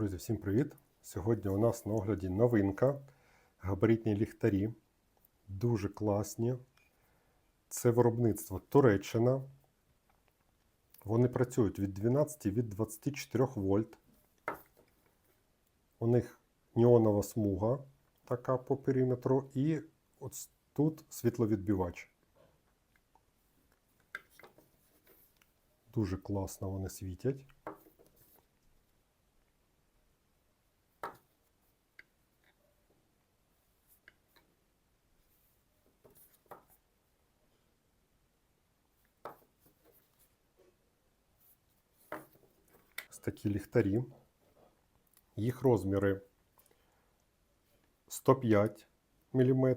Друзі, всім привіт! Сьогодні у нас на огляді новинка. Габаритні ліхтарі. Дуже класні. Це виробництво Туреччина. Вони працюють від 12 від 24 вольт. У них неонова смуга така по периметру, і от тут світловідбивач. Дуже класно вони світять. Такі ліхтарі. Їх розміри 105 мм.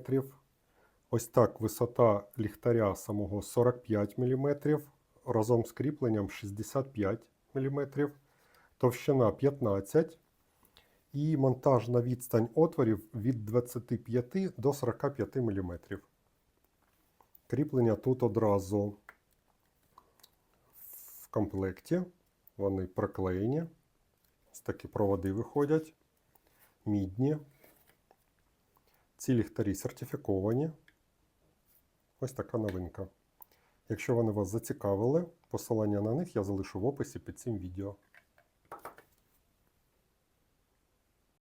Ось так висота ліхтаря самого 45 мм. Разом з кріпленням 65 мм. Товщина 15 і монтажна відстань отворів від 25 до 45 мм. Кріплення тут одразу в комплекті. Вони проклеєні. Ось такі проводи виходять. Мідні. Ці ліхтарі сертифіковані. Ось така новинка. Якщо вони вас зацікавили, посилання на них я залишу в описі під цим відео.